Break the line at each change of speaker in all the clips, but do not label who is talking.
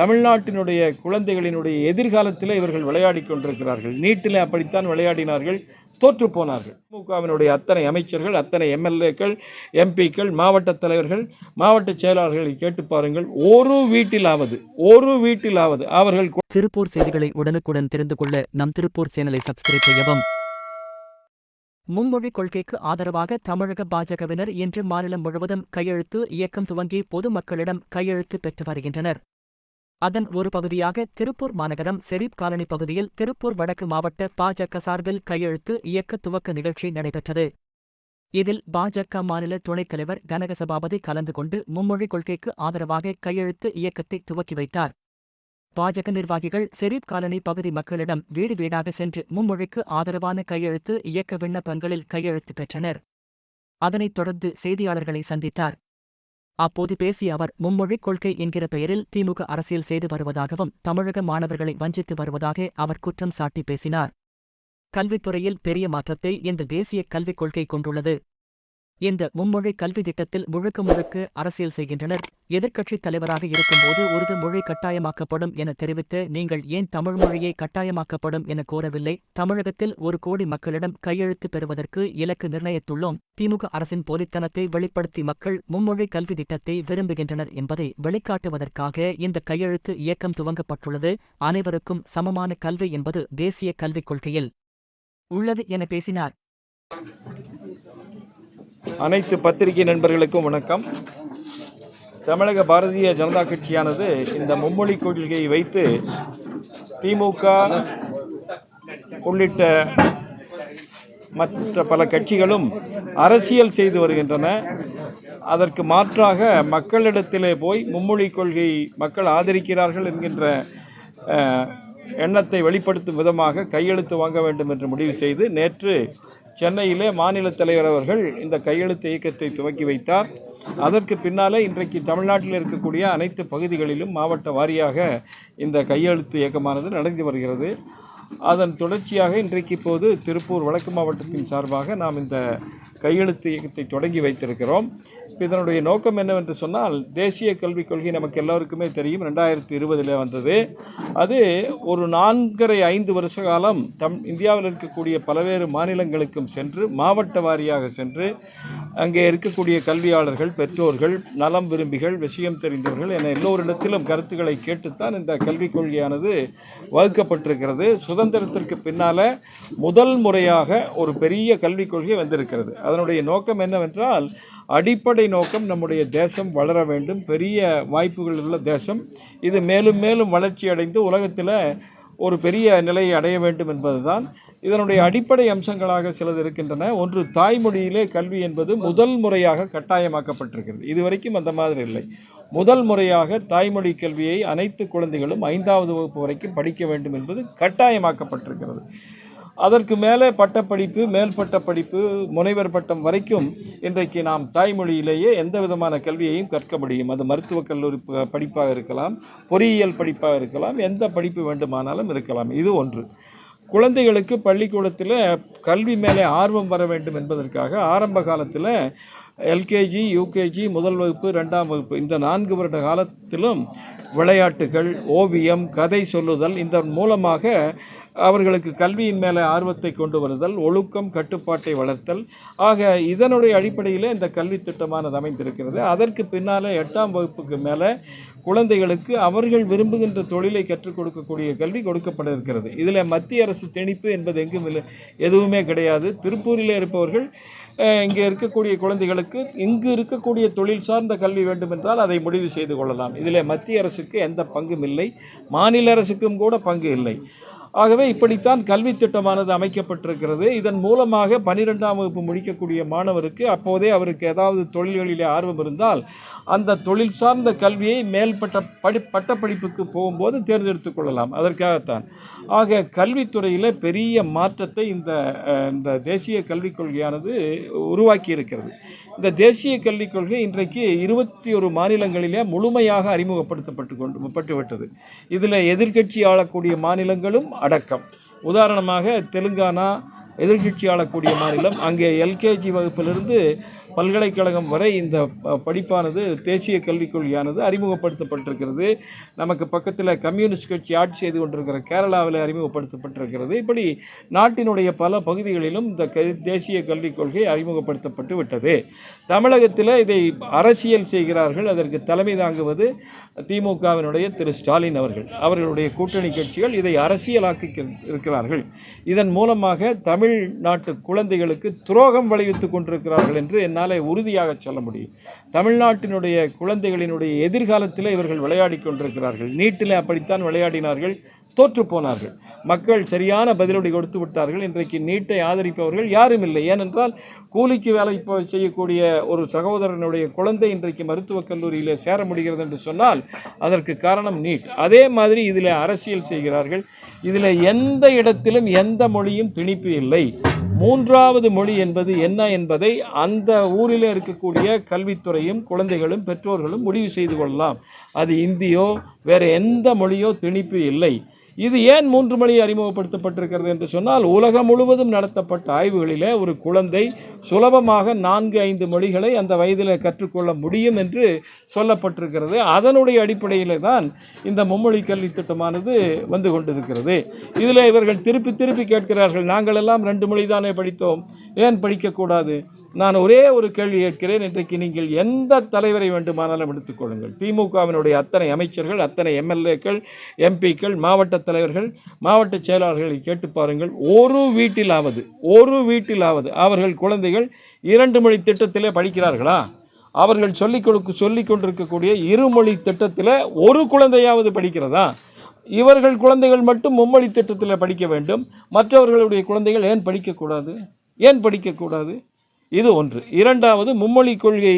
தமிழ்நாட்டினுடைய குழந்தைகளினுடைய எதிர்காலத்தில் இவர்கள் விளையாடி கொண்டிருக்கிறார்கள். நீட்டில் அப்படித்தான் விளையாடினார்கள். தோற்று போனார்கள். திமுகவினுடைய அத்தனை அமைச்சர்கள் அத்தனை எம்எல்ஏக்கள் எம்பிக்கள் மாவட்ட தலைவர்கள் மாவட்ட செயலாளர்களை கேட்டு பாருங்கள். ஒரு வீட்டிலாவது ஒரு வீட்டிலாவது அவர்கள்
திருப்பூர் செய்திகளை உடனுக்குடன் தெரிந்து கொள்ள நம் திருப்பூர் சேனலை சப்ஸ்கிரைப் செய்யவும். மும்மொழி கொள்கைக்கு ஆதரவாக தமிழக பாஜகவினர் இன்று மாநிலம் முழுவதும் கையெழுத்து இயக்கம் துவங்கி பொதுமக்களிடம் கையெழுத்து பெற்று வருகின்றனர். அதன் ஒரு பகுதியாக திருப்பூர் மாநகரம் செரீப் காலனி பகுதியில் திருப்பூர் வடக்கு மாவட்ட பாஜக சார்பில் கையெழுத்து இயக்க துவக்க நிகழ்ச்சி நடைபெற்றது. இதில் பாஜக மாநில துணைத் தலைவர் கனக சபாபதி கலந்து கொண்டு மும்மொழி கொள்கைக்கு ஆதரவாக கையெழுத்து இயக்கத்தை துவக்கி வைத்தார். பாஜக நிர்வாகிகள் செரீப் காலனி பகுதி மக்களிடம் வீடு வீடாக சென்று மும்மொழிக்கு ஆதரவான கையெழுத்து இயக்க விண்ணப்பங்களில் கையெழுத்து பெற்றனர். அதனைத் தொடர்ந்து செய்தியாளர்களை சந்தித்தார். அப்போது பேசிய அவர் மும்மொழிக் கொள்கை என்கிற பெயரில் திமுக அரசியல் செய்து வருவதாகவும் தமிழக மாணவர்களை வஞ்சித்து வருவதாக அவர் குற்றம் சாட்டி பேசினார். கல்வித்துறையில் பெரிய மாற்றத்தை இந்த தேசிய கல்விக் கொள்கை கொண்டுள்ளது. இந்த மும்மொழி கல்வி திட்டத்தில் முழுக்க முழுக்க அரசியல் செய்கின்றனர். எதிர்க்கட்சித் தலைவராக இருக்கும்போது உருது மொழி கட்டாயமாக்கப்படும் என தெரிவித்து நீங்கள் ஏன் தமிழ் மொழியை கட்டாயமாக்கப்படும் என கோரவில்லை? தமிழகத்தில் ஒரு கோடி மக்களிடம் கையெழுத்து பெறுவதற்கு இலக்கு நிர்ணயித்துள்ளோம். திமுக அரசின் போலித்தனத்தை வெளிப்படுத்தி மக்கள் மும்மொழி கல்வி திட்டத்தை விரும்புகின்றனர் என்பதை வெளிக்காட்டுவதற்காக இந்த கையெழுத்து இயக்கம் துவங்கப்பட்டுள்ளது. அனைவருக்கும் சமமான கல்வி என்பது தேசிய கல்விக் கொள்கையில் உள்ளது என பேசினார்.
அனைத்து பத்திரிகை நண்பர்களுக்கும் வணக்கம். தமிழக பாரதிய ஜனதா கட்சியானது இந்த மும்மொழி கொள்கையை வைத்து திமுக உள்ளிட்ட மற்ற பல கட்சிகளும் அரசியல் செய்து வருகின்றன. அதற்கு மாற்றாக மக்களிடத்திலே போய் மும்மொழி கொள்கை மக்கள் ஆதரிக்கிறார்கள் என்கின்ற எண்ணத்தை வெளிப்படுத்தும் விதமாக கையெழுத்து வாங்க வேண்டும் என்று முடிவு செய்து நேற்று சென்னையிலே மாநில தலைவர் அவர்கள் இந்த கையெழுத்து இயக்கத்தை துவக்கி வைத்தார். அதற்கு பின்னாலே இன்றைக்கு தமிழ்நாட்டில் இருக்கக்கூடிய அனைத்து பகுதிகளிலும் மாவட்ட வாரியாக இந்த கையெழுத்து இயக்கமானது நடந்து வருகிறது. அதன் தொடர்ச்சியாக இன்றைக்கு இப்போது திருப்பூர் வடக்கு மாவட்டத்தின் சார்பாக நாம் இந்த கையெழுத்து இயக்கத்தை தொடங்கி வைத்திருக்கிறோம். இதனுடைய நோக்கம் என்னவென்று சொன்னால் தேசிய கல்விக் கொள்கை நமக்கு எல்லோருக்குமே தெரியும். ரெண்டாயிரத்தி இருபதில் வந்தது. அது ஒரு நான்கரை ஐந்து வருஷ காலம் தம் இந்தியாவில் இருக்கக்கூடிய பல்வேறு மாநிலங்களுக்கும் சென்று மாவட்ட வாரியாக சென்று அங்கே இருக்கக்கூடிய கல்வியாளர்கள் பெற்றோர்கள் நலம் விரும்பிகள் விஷயம் தெரிந்தவர்கள் என எல்லோரிடத்திலும் கருத்துக்களை கேட்டுத்தான் இந்த கல்விக் கொள்கையானது வகுக்கப்பட்டிருக்கிறது. சுதந்திரத்திற்கு பின்னால் முதல் முறையாக ஒரு பெரிய கல்விக் கொள்கை வந்திருக்கிறது. அதனுடைய நோக்கம் என்னவென்றால் அடிப்படை நோக்கம் நம்முடைய தேசம் வளர வேண்டும். பெரிய வாய்ப்புகள் உள்ள தேசம். இது மேலும் மேலும் வளர்ச்சி அடைந்து உலகத்தில் ஒரு பெரிய நிலையை அடைய வேண்டும் என்பதுதான். இதனுடைய அடிப்படை அம்சங்களாக சிலது இருக்கின்றன. ஒன்று தாய்மொழியிலே கல்வி என்பது முதல் முறையாக கட்டாயமாக்கப்பட்டிருக்கிறது. இதுவரைக்கும் அந்த மாதிரி இல்லை. முதல் முறையாக தாய்மொழி கல்வியை அனைத்து குழந்தைகளும் ஐந்தாவது வகுப்பு வரைக்கும் படிக்க வேண்டும் என்பது கட்டாயமாக்கப்பட்டிருக்கிறது. அதற்கு மேலே பட்டப்படிப்பு மேல்பட்ட படிப்பு முனைவர் பட்டம் வரைக்கும் இன்றைக்கு நாம் தாய்மொழியிலேயே எந்த விதமான கல்வியையும் கற்க முடியும். அது மருத்துவக் கல்லூரி படிப்பாக இருக்கலாம் பொறியியல் படிப்பாக இருக்கலாம் எந்த படிப்பு வேண்டுமானாலும் இருக்கலாம். இது ஒன்று. குழந்தைகளுக்கு பள்ளிக்கூடத்தில் கல்வி மேலே ஆர்வம் வர வேண்டும் என்பதற்காக ஆரம்ப காலத்தில் எல்கேஜி யூகேஜி முதல் வகுப்பு ரெண்டாம் வகுப்பு இந்த நான்கு வருட காலத்திலும் விளையாட்டுகள் ஓவியம் கதை சொல்லுதல் இந்த மூலமாக அவர்களுக்கு கல்வியின் மேலே ஆர்வத்தை கொண்டு வருதல் ஒழுக்கம் கட்டுப்பாட்டை வளர்த்தல். ஆக இதனுடைய அடிப்படையில் இந்த கல்வி திட்டமானது அமைந்திருக்கிறது. அதற்கு பின்னாலே எட்டாம் வகுப்புக்கு மேலே குழந்தைகளுக்கு அவர்கள் விரும்புகின்ற தொழிலை கற்றுக் கொடுக்கக்கூடிய கல்வி கொடுக்கப்பட இருக்கிறது இதில் மத்திய அரசு திணிப்பு என்பது எங்கும் இல்லை எதுவுமே கிடையாது. திருப்பூரில் இருப்பவர்கள் இங்கே இருக்கக்கூடிய குழந்தைகளுக்கு இங்கு இருக்கக்கூடிய தொழில் சார்ந்த கல்வி வேண்டுமென்றால் அதை முடிவு செய்து கொள்ளலாம். இதில் மத்திய அரசுக்கு எந்த பங்கும் இல்லை. மாநில அரசுக்கும் கூட பங்கு இல்லை. ஆகவே இப்படித்தான் கல்வி திட்டமானது அமைக்கப்பட்டிருக்கிறது. இதன் மூலமாக பன்னிரெண்டாம் வகுப்பு முடிக்கக்கூடிய மாணவருக்கு அப்போதே அவருக்கு ஏதாவது தொழில்களிலே ஆர்வம் இருந்தால் அந்த தொழில் சார்ந்த கல்வியை மேல்பட்ட படி பட்டப்படிப்புக்கு போகும்போது தேர்ந்தெடுத்துக் கொள்ளலாம். அதற்காகத்தான். ஆக கல்வித்துறையில் பெரிய மாற்றத்தை இந்த இந்த தேசிய கல்விக் கொள்கையானது உருவாக்கி இருக்கிறது இந்த தேசிய கல்விக் கொள்கை இன்றைக்கு இருபத்தி ஒரு மாநிலங்களிலே முழுமையாக அறிமுகப்படுத்தப்பட்டு கொண்டு பட்டுவிட்டது இதில் எதிர்க்கட்சி ஆளக்கூடிய மாநிலங்களும் அடக்கம். உதாரணமாக தெலுங்கானா எதிர்க்கட்சி ஆளக்கூடிய மாநிலம் அங்கே எல்கேஜி வகுப்பிலிருந்து பல்கலைக்கழகம் வரை இந்த ப- படிப்பானது தேசிய கல்விக் கொள்கையானது அறிமுகப்படுத்தப்பட்டிருக்கிறது. நமக்கு பக்கத்தில் கம்யூனிஸ்ட் கட்சி ஆட்சி செய்து கொண்டிருக்கிற கேரளாவில் அறிமுகப்படுத்தப்பட்டிருக்கிறது. இப்படி நாட்டினுடைய பல பகுதிகளிலும் இந்த க தேசிய கல்விக் கொள்கை அறிமுகப்படுத்தப்பட்டு விட்டது. தமிழகத்தில் இதை அரசியல் செய்கிறார்கள். அதற்கு தலைமை தாங்குவது திமுகவினுடைய திரு. ஸ்டாலின் அவர்கள். அவர்களுடைய கூட்டணி கட்சிகள் இதை அரசியலாக்கி இருக்கிறார்கள். இதன் மூலமாக தமிழ்நாட்டு குழந்தைகளுக்கு துரோகம் விளைவித்துக் கொண்டிருக்கிறார்கள் என்று என்னால் உறுதியாக சொல்ல முடியும். தமிழ்நாட்டினுடைய குழந்தைகளினுடைய எதிர்காலத்தில் இவர்கள் விளையாடி கொண்டிருக்கிறார்கள். நீட்டில் அப்படித்தான் விளையாடினார்கள் தோற்று போனார்கள். மக்கள் சரியான பதிலடி கொடுத்து விட்டார்கள். இன்றைக்கு நீட்டை ஆதரிப்பவர்கள் யாரும் இல்லை. ஏனென்றால் கூலிக்கு வேலை இப்போ செய்யக்கூடிய ஒரு சகோதரனுடைய குழந்தை இன்றைக்கு மருத்துவக் கல்லூரியில் சேர முடிகிறது என்று சொன்னால் அதற்கு காரணம் நீட். அதே மாதிரி இதில் அரசியல் செய்கிறார்கள். இதில் எந்த இடத்திலும் எந்த மொழியும் திணிப்பு இல்லை. மூன்றாவது மொழி என்பது என்ன என்பதை அந்த ஊரில் இருக்கக்கூடிய கல்வித்துறையும் குழந்தைகளும் பெற்றோர்களும் முடிவு செய்து கொள்ளலாம். அது இந்தியோ வேறு எந்த மொழியோ திணிப்பு இல்லை. இது ஏன் மூன்று மொழி அறிமுகப்படுத்தப்பட்டிருக்கிறது என்று சொன்னால் உலகம் முழுவதும் நடத்தப்பட்ட ஆய்வுகளிலே ஒரு குழந்தை சுலபமாக நான்கு ஐந்து மொழிகளை அந்த வயதில் கற்றுக்கொள்ள முடியும் என்று சொல்லப்பட்டிருக்கிறது. அதனுடைய அடிப்படையில் தான் இந்த மும்மொழி கல்வி திட்டமானது வந்து கொண்டிருக்கிறது. இதில் இவர்கள் திருப்பி திருப்பி கேட்கிறார்கள் நாங்கள் எல்லாம் ரெண்டு மொழி தானே படித்தோம் ஏன் படிக்கக்கூடாது? நான் ஒரே ஒரு கேள்வி கேட்கிறேன். இன்றைக்கு நீங்கள் எந்த தலைவரை வேண்டுமானாலும் எடுத்துக்கொள்ளுங்கள் திமுகவினுடைய அத்தனை அமைச்சர்கள் அத்தனை எம்எல்ஏக்கள் எம்பிக்கள் மாவட்ட தலைவர்கள் மாவட்ட செயலாளர்களை கேட்டு பாருங்கள். ஒரு வீட்டிலாவது ஒரு வீட்டிலாவது அவர்கள் குழந்தைகள் இரண்டு மொழி திட்டத்திலே படிக்கிறார்களா? அவர்கள் சொல்லிக் கொடுக்க சொல்லிக் கொண்டிருக்கக்கூடிய இருமொழி திட்டத்தில் ஒரு குழந்தையாவது படிக்கிறதா? இவர்கள் குழந்தைகள் மட்டும் மும்மொழி திட்டத்தில் படிக்க வேண்டும். மற்றவர்களுடைய குழந்தைகள் ஏன் படிக்கக்கூடாது? ஏன் படிக்கக்கூடாது? இது ஒன்று. இரண்டாவது மும்மொழி கொள்கை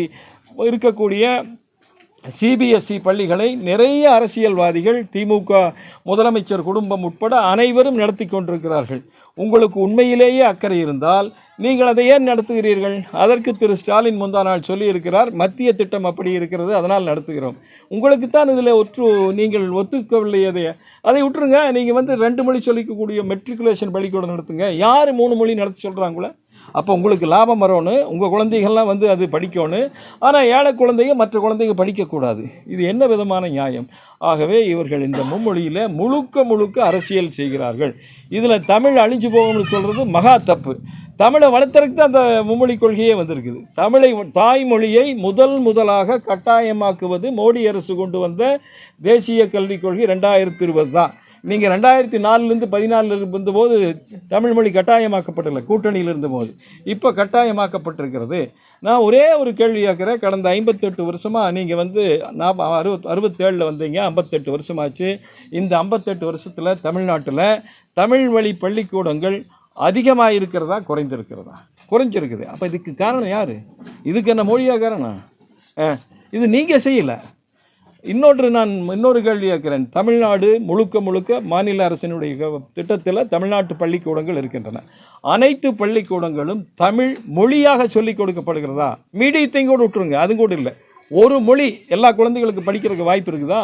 இருக்கக்கூடிய சிபிஎஸ்இ பள்ளிகளை நிறைய அரசியல்வாதிகள் திமுக முதலமைச்சர் குடும்பம் உட்பட அனைவரும் நடத்தி கொண்டிருக்கிறார்கள். உங்களுக்கு உண்மையிலேயே அக்கறை இருந்தால் நீங்கள் அதை ஏன் நடத்துகிறீர்கள்? அதற்கு திரு. ஸ்டாலின் முந்தா நாள் சொல்லியிருக்கிறார் மத்திய திட்டம் அப்படி இருக்கிறது அதனால் நடத்துகிறோம். உங்களுக்கு தான் இதில் ஒற்று நீங்கள் ஒத்துக்கவில்லை அதை. அதை விட்டுருங்க நீங்கள் வந்து ரெண்டு மொழி சொல்லிக்கக்கூடிய மெட்ரிகுலேஷன் பள்ளிக்கூடம் நடத்துங்க. யார் மூணு மொழி நடத்தி சொல்கிறாங்களே அப்போ உங்களுக்கு லாபம் வரணும் உங்கள் குழந்தைகள்லாம் வந்து அது படிக்கணும் ஆனால் ஏழை குழந்தைங்க மற்ற குழந்தைங்க படிக்கக்கூடாது. இது என்ன விதமான நியாயம்? ஆகவே இவர்கள் இந்த மும்மொழியில் முழுக்க முழுக்க அரசியல் செய்கிறார்கள். இதில் தமிழ் அழிஞ்சு போகும்னு சொல்கிறது மகா தப்பு. தமிழை வளர்த்துறதுக்கு தான் அந்த மும்மொழி கொள்கையே வந்திருக்குது. தமிழை தாய்மொழியை முதல் முதலாக கட்டாயமாக்குவது மோடி அரசு கொண்டு வந்த தேசிய கல்விக் கொள்கை ரெண்டாயிரத்தி இருபது தான். நீங்கள் ரெண்டாயிரத்தி நாலுலேருந்து பதினாலில் இருந்தபோது தமிழ் மொழி கட்டாயமாக்கப்படலை கூட்டணியில் இருந்தபோது. இப்போ கட்டாயமாக்கப்பட்டிருக்கிறது. நான் ஒரே ஒரு கேள்வி கேட்குறேன். கடந்த ஐம்பத்தெட்டு வருஷமாக நீங்கள் வந்து நான் அறுபத் அறுபத்தேழில் வந்தீங்க. ஐம்பத்தெட்டு வருஷமாச்சு. இந்த ஐம்பத்தெட்டு வருஷத்தில் தமிழ்நாட்டில் தமிழ் வழி பள்ளிக்கூடங்கள் அதிகமாக இருக்கிறதா குறைந்திருக்கிறதா? குறைஞ்சிருக்குது. அப்போ இதுக்கு காரணம் யார்? இதுக்கு என்ன மொழியாக காரணம்? இது நீங்கள் செய்யலை. இன்னொன்று நான் இன்னொரு கேள்வி கேட்கிறேன். தமிழ்நாடு முழுக்க முழுக்க மாநில அரசினுடைய திட்டத்தில் தமிழ்நாட்டு பள்ளிக்கூடங்கள் இருக்கின்றன. அனைத்து பள்ளிக்கூடங்களும் தமிழ் மொழியாக சொல்லிக் கொடுக்கப்படுகிறதா? மீடியத்தையும் கூட விட்டுருங்க அது கூட இல்லை. ஒரு மொழி எல்லா குழந்தைகளுக்கு படிக்கிறதுக்கு வாய்ப்பு இருக்குதா?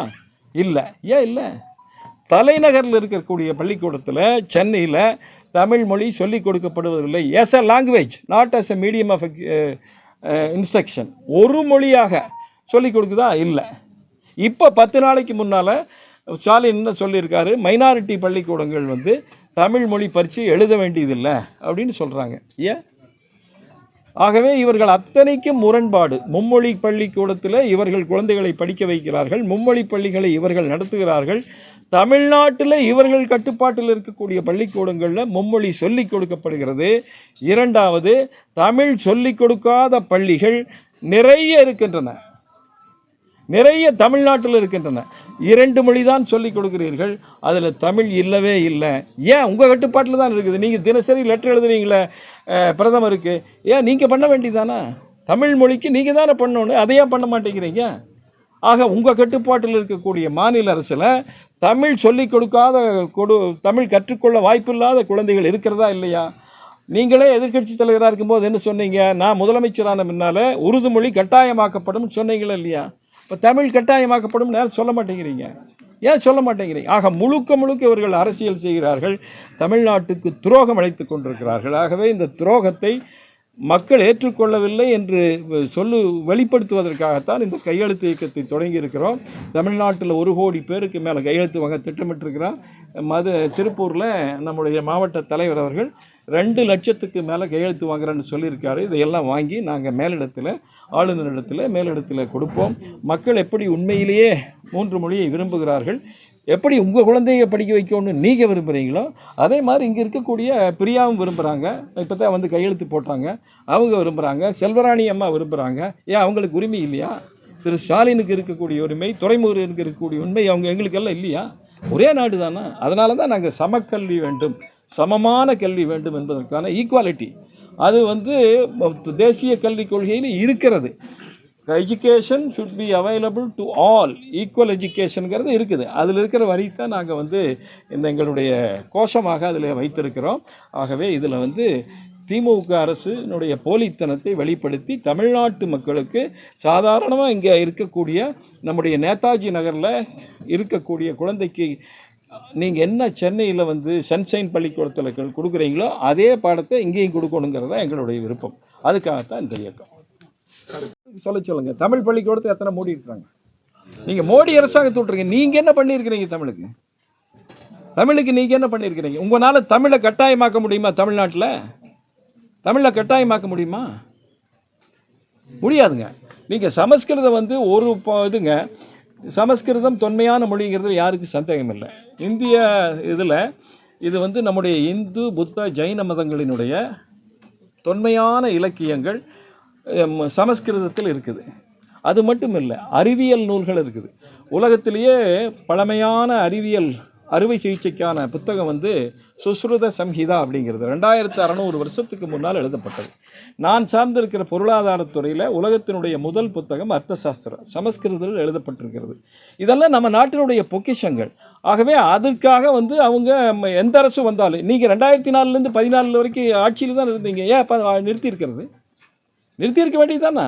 இல்லை. ஏன் இல்லை? தலைநகரில் இருக்கக்கூடிய பள்ளிக்கூடத்தில் சென்னையில் தமிழ் மொழி சொல்லிக் கொடுக்கப்படுவதில்லை. As a language not as a medium of instruction ஒரு மொழியாக சொல்லிக் கொடுக்குதா? இல்லை. இப்போ பத்து நாளைக்கு முன்னால் ஸ்டாலின் என்ன சொல்லியிருக்காரு? மைனாரிட்டி பள்ளிக்கூடங்கள் வந்து தமிழ் மொழி பரீட்சை எழுத வேண்டியதில்லை அப்படின்னு சொல்கிறாங்க ஏன்? ஆகவே இவர்கள் அத்தனைக்கும் முரண்பாடு. மும்மொழி பள்ளிக்கூடத்தில் இவர்கள் குழந்தைகளை படிக்க வைக்கிறார்கள். மும்மொழி பள்ளிகளை இவர்கள் நடத்துகிறார்கள். தமிழ்நாட்டில் இவர்கள் கட்டுப்பாட்டில் இருக்கக்கூடிய பள்ளிக்கூடங்களில் மும்மொழி சொல்லிக் கொடுக்கப்படுகிறது. இரண்டாவது தமிழ் சொல்லிக் கொடுக்காத பள்ளிகள் நிறைய இருக்கின்றன. நிறைய தமிழ்நாட்டில் இருக்கின்றன. இரண்டு மொழி தான் சொல்லிக் கொடுக்கிறீர்கள். அதில் தமிழ் இல்லவே இல்லை. ஏன்? உங்கள் கட்டுப்பாட்டில் தான் இருக்குது. நீங்கள் தினசரி லெட்டர் எழுதுறீங்களே பிரதமருக்கு. ஏன்? நீங்கள் பண்ண வேண்டியதானா? தமிழ் மொழிக்கு நீங்கள் தானே பண்ணணும். அதையே பண்ண மாட்டேங்கிறீங்க? ஆக உங்கள் கட்டுப்பாட்டில் இருக்கக்கூடிய மாநில அரசில் தமிழ் சொல்லிக் கொடுக்காத கொடு தமிழ் கற்றுக்கொள்ள வாய்ப்பில்லாத குழந்தைகள் இருக்கிறதா இல்லையா? நீங்களே எதிர்க்கட்சி தலைவராக இருக்கும்போது என்ன சொன்னீங்க? நான் முதலமைச்சரான முன்னால் உருது மொழி கட்டாயமாக்கப்படும் சொன்னீங்களா இல்லையா? இப்போ தமிழ் கட்டாயமாக்கப்படும் நேரம் சொல்ல மாட்டேங்கிறீங்க. ஏன் சொல்ல மாட்டேங்கிறீங்க? ஆக முழுக்க முழுக்க இவர்கள் அரசியல் செய்கிறார்கள். தமிழ்நாட்டுக்கு துரோகம் அழைத்து கொண்டிருக்கிறார்கள். ஆகவே இந்த துரோகத்தை மக்கள் ஏற்றுக்கொள்ளவில்லை என்று சொல்லு வெளிப்படுத்துவதற்காகத்தான் இந்த கையெழுத்து இயக்கத்தை தொடங்கி இருக்கிறோம் தமிழ்நாட்டில் ஒரு கோடி பேருக்கு மேலே கையெழுத்து வாங்க திட்டமிட்டிருக்கிறோம் மது திருப்பூரில் நம்முடைய மாவட்ட தலைவர் அவர்கள் ரெண்டு லட்சத்துக்கு மேலே கையெழுத்து வாங்குறேன்னு சொல்லியிருக்காரு. இதையெல்லாம் வாங்கி நாங்கள் மேலிடத்தில் ஆளுநரிடத்தில் மேலிடத்தில் கொடுப்போம். மக்கள் எப்படி உண்மையிலேயே மூன்று மொழியை விரும்புகிறார்கள் எப்படி உங்கள் குழந்தைய படிக்க வைக்கணும்னு நீங்கள் விரும்புகிறீங்களோ அதே மாதிரி இங்கே இருக்கக்கூடிய பிரியாவும் விரும்புகிறாங்க இப்போ தான் வந்து கையெழுத்து போட்டாங்க. அவங்க விரும்புகிறாங்க செல்வராணி அம்மா விரும்புகிறாங்க ஏன் அவங்களுக்கு உரிமை இல்லையா? திரு ஸ்டாலினுக்கு இருக்கக்கூடிய உரிமை துறைமுகருக்கு இருக்கக்கூடிய உண்மை அவங்க எங்களுக்கெல்லாம் இல்லையா? ஒரே நாடு தானே அதனால தான் நாங்கள் சமக்கல்வி வேண்டும் சமமான கல்வி வேண்டும் என்பதற்கான ஈக்குவாலிட்டி அது வந்து தேசிய கல்விக் கொள்கையில் இருக்கிறது. Education should be available to all equal எஜுகேஷனுங்கிறது இருக்குது. அதில் இருக்கிற வரி தான் நாங்கள் வந்து இந்த எங்களுடைய கோஷமாக அதில் வைத்திருக்கிறோம். ஆகவே இதில் வந்து திமுக அரசினுடைய போலித்தனத்தை வெளிப்படுத்தி தமிழ்நாட்டு மக்களுக்கு சாதாரணமாக இங்கே இருக்கக்கூடிய நம்முடைய நேதாஜி நகரில் இருக்கக்கூடிய குழந்தைக்கு நீங்கள் என்ன சென்னையில் வந்து சன்ஷைன் பள்ளிக்கூடத்தில் கொடுக்குறீங்களோ அதே பாடத்தை இங்கேயும் கொடுக்கணுங்கிறது தான் எங்களுடைய விருப்பம். அதுக்காகத்தான் இந்த இயக்கம். சொல்ல சொல்லுங்க. தமிழ் பள்ளிக்கூடத்தை எத்தனை மூடி இருக்கிறாங்க நீங்கள் மோடி அரசாங்கத்தை விட்டுருங்க. நீங்கள் என்ன பண்ணியிருக்கிறீங்க தமிழுக்கு? தமிழுக்கு நீங்கள் என்ன பண்ணியிருக்கிறீங்க? உங்களால் தமிழை கட்டாயமாக்க முடியுமா தமிழ்நாட்டில்? தமிழை கட்டாயமாக்க முடியுமா? முடியாதுங்க. நீங்கள் சமஸ்கிருதம் வந்து ஒரு இதுங்க சமஸ்கிருதம் தொன்மையான மொழிங்கிறது யாருக்கு சந்தேகம் இல்லை இந்திய இதில் இது வந்து நம்முடைய இந்து புத்த ஜைன மதங்களினுடைய தொன்மையான இலக்கியங்கள் சமஸ்கிருதத்தில் இருக்குது. அது மட்டும் இல்லை அறிவியல் நூல்கள் இருக்குது. உலகத்திலேயே பழமையான அறிவியல் அறுவை சிகிச்சைக்கான புத்தகம் வந்து சுஸ்ருத சம்ஹிதா அப்படிங்கிறது. ரெண்டாயிரத்து அறநூறு வருஷத்துக்கு முன்னால் எழுதப்பட்டது. நான் சார்ந்திருக்கிற பொருளாதாரத்துறையில் உலகத்தினுடைய முதல் புத்தகம் அர்த்தசாஸ்திரம் சமஸ்கிருதத்தில் எழுதப்பட்டிருக்கிறது. இதெல்லாம் நம்ம நாட்டினுடைய பொக்கிஷங்கள். ஆகவே அதற்காக வந்து அவங்க எந்த அரசு வந்தாலும் நீங்கள் ரெண்டாயிரத்தி நாலுலேருந்து பதினாலு வரைக்கும் ஆட்சியில் தான் இருந்தீங்க. ஏன் இப்போ நிறுத்தியிருக்கிறது? நிறுத்தியிருக்க வேண்டியது தானே?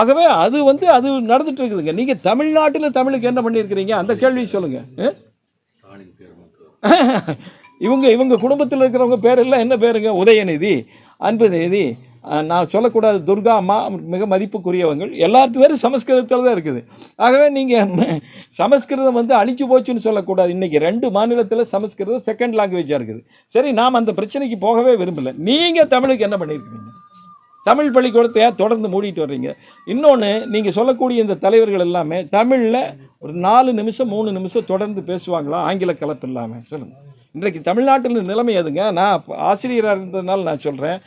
ஆகவே அது வந்து அது நடந்துட்டு இருக்குதுங்க. நீங்கள் தமிழ்நாட்டில் தமிழுக்கு என்ன பண்ணியிருக்கிறீங்க? அந்த கேள்வி சொல்லுங்கள் இவங்க இவங்க குடும்பத்தில் இருக்கிறவங்க பேரெல்லாம் என்ன பேருங்க? உதயநிதி. அன்புநிதி நான் சொல்லக்கூடாது துர்கா அம்மா மிக மதிப்புக்குரியவங்கள் எல்லாத்து பேரும் சமஸ்கிருதத்தில் தான் இருக்குது. ஆகவே நீங்கள் சமஸ்கிருதம் வந்து அழிச்சு போச்சுன்னு சொல்லக்கூடாது. இன்றைக்கி ரெண்டு மாநிலத்தில் சமஸ்கிருதம் செகண்ட் லாங்குவேஜாக இருக்குது. சரி நாம் அந்த பிரச்சனைக்கு போகவே விரும்பலை. நீங்கள் தமிழுக்கு என்ன பண்ணியிருக்கிறீங்க தமிழ் பள்ளிக்கூடத்தை தொடர்ந்து மூடிட்டு வர்றீங்க? இன்னொன்று நீங்கள் சொல்லக்கூடிய இந்த தலைவர்கள் எல்லாமே தமிழில் ஒரு நாலு நிமிஷம் மூணு நிமிஷம் தொடர்ந்து பேசுவாங்களா? ஆங்கில கலப்பு இல்லாமல் சொல்லுங்கள் இன்றைக்கு தமிழ்நாட்டில் நிலைமை எதுங்க? நான் ஆசிரியராக இருந்ததுனால நான் சொல்கிறேன்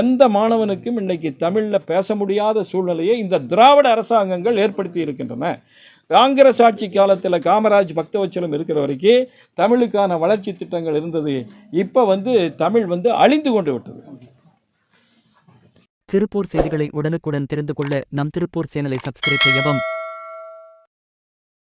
எந்த மாணவனுக்கும் இன்றைக்கி தமிழில் பேச முடியாத சூழ்நிலையை இந்த திராவிட அரசாங்கங்கள் ஏற்படுத்தி இருக்கின்றன. காங்கிரஸ் ஆட்சி காலத்தில் காமராஜ் பக்தவச்சலம் இருக்கிற வரைக்கும் தமிழுக்கான வளர்ச்சி திட்டங்கள் இருந்தது. இப்போ வந்து தமிழ் வந்து அழிந்து கொண்டு விட்டது.
திருப்பூர் செய்திகளை உடனுக்குடன் தெரிந்து கொள்ள நம் திருப்பூர் சேனலை சப்ஸ்கிரைப் செய்யவும்